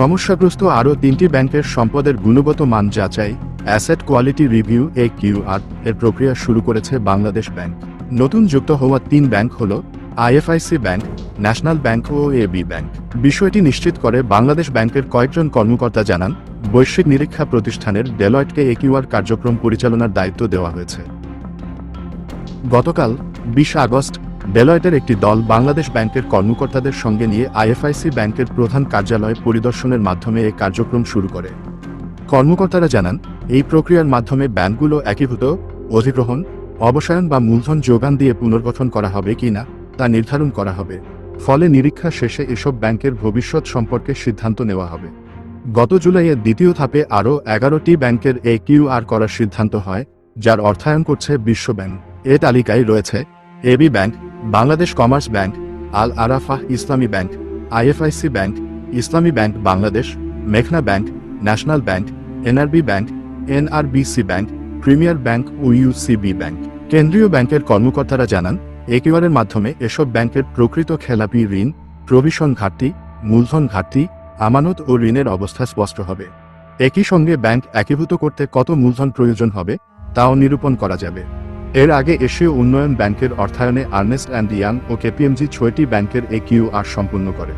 সমস্যাগ্রস্ত আরও তিনটি ব্যাংকের সম্পদের গুণগত মান যাচাই, asset quality review, A QR এর প্রক্রিয়া শুরু করেছে বাংলাদেশ ব্যাংক। নতুন যুক্ত হওয়া তিন ব্যাংক হল আইএফআইসি ব্যাংক, ন্যাশনাল ব্যাংক ও এবি ব্যাংক। বিষয়টি নিশ্চিত করে বাংলাদেশ ব্যাংকের কয়েকজন কর্মকর্তা জানান, বৈশ্বিক নিরীক্ষা প্রতিষ্ঠানের ডেলয়েটকে এ একিউআর কার্যক্রম পরিচালনার দায়িত্ব দেওয়া হয়েছে। গতকাল, বিশ আগস্ট ডেলয়েটের একটি দল বাংলাদেশ ব্যাংকের কর্মকর্তাদের সঙ্গে নিয়ে আইএফআইসি ব্যাংকের প্রধান কার্যালয় পরিদর্শনের মাধ্যমে এই কার্যক্রম শুরু করে। কর্মকর্তারা জানান, এই প্রক্রিয়ার মাধ্যমে ব্যাংকগুলো একীভূত, অধিগ্রহণ, অবসায়ন বা মূলধন যোগান দিয়ে পুনর্গঠন করা হবে কিনা তা নির্ধারণ করা হবে। ফলে নিরীক্ষা শেষে এসব ব্যাংকের ভবিষ্যৎ সম্পর্কে সিদ্ধান্ত নেওয়া হবে। গত জুলাইয়ের দ্বিতীয় ধাপে আরও এগারোটি ব্যাংকের এ কিউআর করার সিদ্ধান্ত হয়, যার অর্থায়ন করছে বিশ্ব ব্যাংক। এ তালিকায় রয়েছে AB bank Bangladesh commerce bank, Al Arafah Islami bank, IFIC bank, Islami bank Bangladesh, মেঘনা bank, national bank, NRB bank, NRBC bank, premier bank ও ইউসিবি ব্যাংক। কেন্দ্রীয় ব্যাংকের কর্মকর্তারা জানান, একিউআরের মাধ্যমে এসব ব্যাংকের প্রকৃত খেলাপি ঋণ, প্রভিশন ঘাটতি, মূলধন ঘাটতি, আমানত ও ঋণের অবস্থা স্পষ্ট হবে। একই সঙ্গে ব্যাংক একীভূত করতে কত মূলধন প্রয়োজন হবে, তাও নিরূপণ করা যাবে। এর আগে এশীয় উন্নয়ন ব্যাংকের অর্থায়নে আর্নেস্ট অ্যান্ড ইয়াং ও কেপিএমজি ছয়টি ব্যাংকের এ একিউআর সম্পূর্ণ করে।